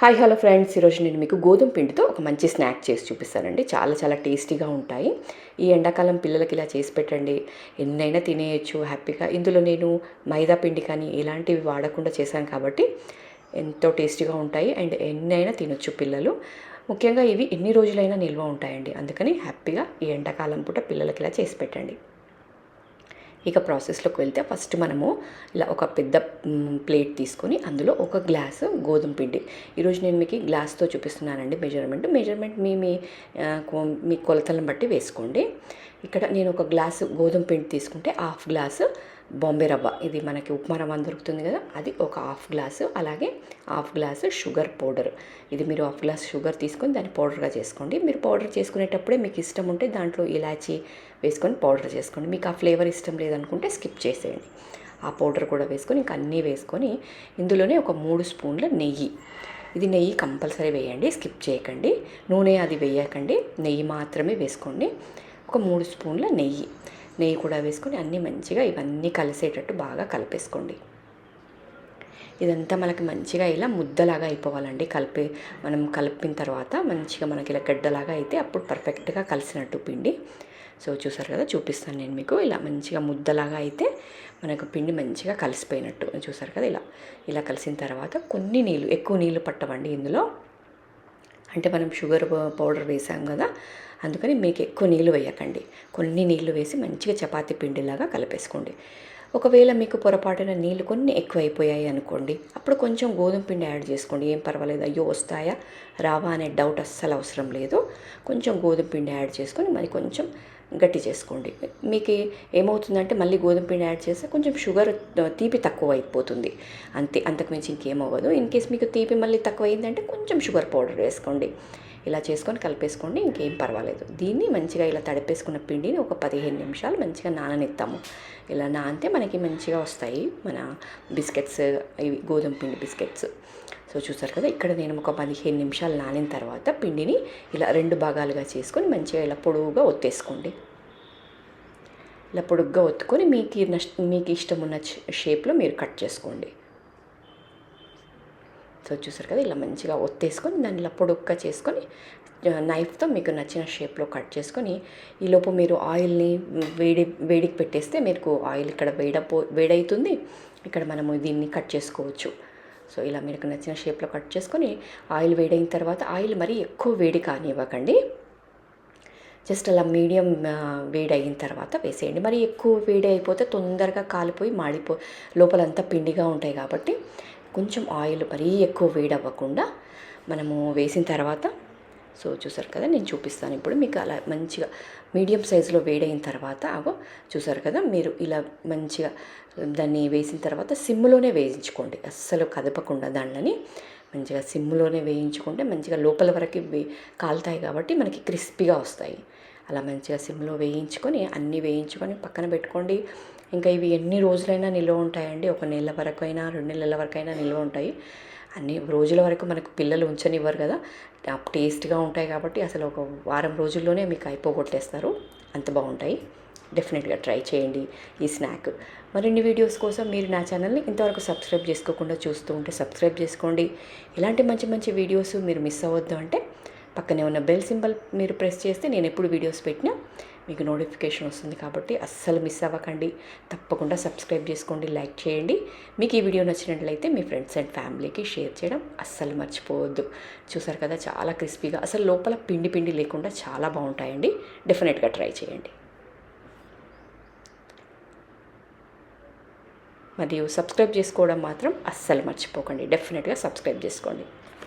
Hi hello friends ఈరోజు నేను మీకు గోధుమ పిండితో ఒక మంచి స్నాక్ చేసి చూపిస్తానండి. చాలా చాలా టేస్టీగా ఉంటాయి. ఈ ఎండాకాలం పిల్లలకి ఇలా చేసి పెట్టండి. ఎన్నైనా తినేయచ్చు హ్యాపీగా. ఇందులో నేను మైదా పిండి కానీ ఇలాంటివి వాడకుండా చేశాను కాబట్టి ఎంతో టేస్టీగా ఉంటాయి. అండ్ ఎన్నైనా తినొచ్చు పిల్లలు. ముఖ్యంగా ఇవి ఎన్ని రోజులైనా నిల్వ ఉంటాయండి. అందుకని హ్యాపీగా ఈ ఎండాకాలం పూట పిల్లలకి ఇలా చేసి పెట్టండి. ఇక ప్రాసెస్లోకి వెళ్తే ఫస్ట్ మనము ఇలా ఒక పెద్ద ప్లేట్ తీసుకొని అందులో ఒక గ్లాసు గోధుమ పిండి. ఈరోజు నేను మీకు గ్లాస్తో చూపిస్తున్నానండి మెజర్మెంట్. మెజర్మెంట్ మీ మీ మీ కొలతలను బట్టి వేసుకోండి. ఇక్కడ నేను ఒక గ్లాసు గోధుమ పిండి తీసుకుంటే హాఫ్ గ్లాసు బాంబే రవ్వ. ఇది మనకి ఉప్మా రవ్వ దొరుకుతుంది కదా అది ఒక హాఫ్ గ్లాసు. అలాగే హాఫ్ గ్లాసు షుగర్ పౌడర్. ఇది మీరు హాఫ్ గ్లాస్ షుగర్ తీసుకొని దాన్ని పౌడర్గా చేసుకోండి. మీరు పౌడర్ చేసుకునేటప్పుడే మీకు ఇష్టం ఉంటే దాంట్లో ఇలాచీ వేసుకొని పౌడర్ చేసుకోండి. మీకు ఆ ఫ్లేవర్ ఇష్టం లేదనుకుంటే స్కిప్ చేసేయండి. ఆ పౌడర్ కూడా వేసుకొని ఇంకా అన్నీ వేసుకొని ఇందులోనే ఒక మూడు స్పూన్ల నెయ్యి. ఇది నెయ్యి కంపల్సరీ వేయండి స్కిప్ చేయకండి. నూనె అది వేయకండి నెయ్యి మాత్రమే వేసుకోండి. ఒక మూడు స్పూన్ల నెయ్యి. నెయ్యి కూడా వేసుకొని అన్నీ మంచిగా ఇవన్నీ కలిసేటట్టు బాగా కలిపేసుకోండి. ఇదంతా మనకి మంచిగా ఇలా ముద్దలాగా అయిపోవాలండి. కలిపి మనం కలిపిన తర్వాత మంచిగా మనకి ఇలా గడ్డలాగా అయితే అప్పుడు పర్ఫెక్ట్గా కలిసినట్టు పిండి. సో చూసారు కదా చూపిస్తాను నేను మీకు. ఇలా మంచిగా ముద్దలాగా అయితే మనకు పిండి మంచిగా కలిసిపోయినట్టు. చూసారు కదా ఇలా ఇలా కలిసిన తర్వాత కొన్ని నీళ్ళు ఎక్కువ నీళ్ళు పట్టవండి ఇందులో. అంటే మనం షుగర్ పౌడర్ వేసాం కదా అందుకని మీకు ఎక్కువ నీళ్ళు వేయకండి. కొన్ని నీళ్ళు వేసి మంచిగా చపాతి పిండిలాగా కలిపేసుకోండి. ఒకవేళ మీకు పొరపాటున నీళ్ళు కొన్ని ఎక్కువ అయిపోయాయి అనుకోండి అప్పుడు కొంచెం గోధుమ పిండి యాడ్ చేసుకోండి. ఏం పర్వాలేదు అయ్యో వస్తాయా రావా అనే డౌట్ అస్సలు అవసరం లేదు. కొంచెం గోధుమ పిండి యాడ్ చేసుకొని మరి కొంచెం గట్టి చేసుకోండి. మీకు ఏమవుతుందంటే మళ్ళీ గోధుమ పిండి యాడ్ చేస్తే కొంచెం షుగర్ తీపి తక్కువ అయిపోతుంది. అంతే అంతకుమించి ఇంకేమవ్వదు ఇన్ కేస్ మీకు తీపి మళ్ళీ తక్కువ అయిందంటే కొంచెం షుగర్ పౌడర్ వేసుకోండి. ఇలా చేసుకొని కలిపేసుకోండి ఇంకేం పర్వాలేదు. దీన్ని మంచిగా ఇలా తడిపేసుకున్న పిండిని ఒక పదిహేను నిమిషాలు మంచిగా నాననిస్తాము ఇలా నానితే మనకి మంచిగా వస్తాయి మన బిస్కెట్స్ ఇవి గోధుమ పిండి బిస్కెట్స్. సో చూసారు కదా ఇక్కడ నేను ఒక పదిహేను నిమిషాలు నానిన తర్వాత పిండిని ఇలా రెండు భాగాలుగా చేసుకొని మంచిగా ఇలా పొడవుగా ఒత్తేసుకోండి. ఇలా పొడుగ్గా ఒత్తుకొని మీకు నష్ మీకు ఇష్టం ఉన్న షేప్లో మీరు కట్ చేసుకోండి. సో చూసారు కదా ఇలా మంచిగా ఒత్తేసుకొని దాన్ని ఇలా పొడుగ్గా చేసుకొని నైఫ్తో మీకు నచ్చిన షేప్లో కట్ చేసుకొని ఈలోపు మీరు ఆయిల్ని వేడి వేడికి పెట్టేస్తే మీకు ఆయిల్ ఇక్కడ వేడపో వేడవుతుంది ఇక్కడ మనము దీన్ని కట్ చేసుకోవచ్చు. సో ఇలా మీకు నచ్చిన షేప్లో కట్ చేసుకొని ఆయిల్ వేడైన తర్వాత ఆయిల్ మరీ ఎక్కువ వేడి కానివ్వకండి. జస్ట్ అలా మీడియం వేడి అయిన తర్వాత వేసేయండి. మరి ఎక్కువ వేడి అయిపోతే తొందరగా కాలిపోయి మాడిపో లోపలంతా పిండిగా ఉంటాయి కాబట్టి కొంచెం ఆయిల్ మరీ ఎక్కువ వేడి అవ్వకుండా మనము వేసిన తర్వాత సో చూసారు కదా నేను చూపిస్తాను ఇప్పుడు. మీకు అలా మంచిగా మీడియం సైజులో వేడైన తర్వాత అగో చూసారు కదా మీరు ఇలా మంచిగా దాన్ని వేసిన తర్వాత సిమ్లోనే వేయించుకోండి. అస్సలు కదపకుండా దాంట్లోని మంచిగా సిమ్లోనే వేయించుకుంటే మంచిగా లోపల వరకు వే కాలుతాయి కాబట్టి మనకి క్రిస్పీగా వస్తాయి. అలా మంచిగా సిమ్లో వేయించుకొని అన్నీ వేయించుకొని పక్కన పెట్టుకోండి. ఇంకా ఇవి ఎన్ని రోజులైనా నిల్వ ఉంటాయండి? ఒక నెల వరకు అయినా రెండు నెలల వరకు అయినా నిల్వ ఉంటాయి. అన్ని రోజుల వరకు మనకు పిల్లలు ఉంచనివ్వరు కదా. టేస్ట్గా ఉంటాయి కాబట్టి అసలు ఒక వారం రోజుల్లోనే మీకు అయిపోగొట్టేస్తారు. అంత బాగుంటాయి. డెఫినెట్గా ట్రై చేయండి ఈ స్నాక్. మరిన్ని వీడియోస్ కోసం మీరు నా ఛానల్ని ఇంతవరకు సబ్స్క్రైబ్ చేసుకోకుండా చూస్తూ ఉంటే సబ్స్క్రైబ్ చేసుకోండి. ఇలాంటి మంచి మంచి వీడియోస్ మీరు మిస్ అవ్వద్దు అంటే పక్కనే ఉన్న బెల్ సింబల్ మీరు ప్రెస్ చేస్తే నేను ఎప్పుడు వీడియోస్ పెట్టినా మీకు నోటిఫికేషన్ వస్తుంది కాబట్టి అస్సలు మిస్ అవ్వకండి. తప్పకుండా సబ్స్క్రైబ్ చేసుకోండి లైక్ చేయండి. మీకు ఈ వీడియో నచ్చినట్లయితే మీ ఫ్రెండ్స్ అండ్ ఫ్యామిలీకి షేర్ చేయడం అస్సలు మర్చిపోవద్దు. చూసారు కదా చాలా క్రిస్పీగా అసలు లోపల పిండి పిండి లేకుండా చాలా బాగుంటాయండి. డెఫినెట్గా ట్రై చేయండి. మరియు సబ్స్క్రైబ్ చేసుకోవడం మాత్రం అస్సలు మర్చిపోకండి. డెఫినెట్గా సబ్స్క్రైబ్ చేసుకోండి.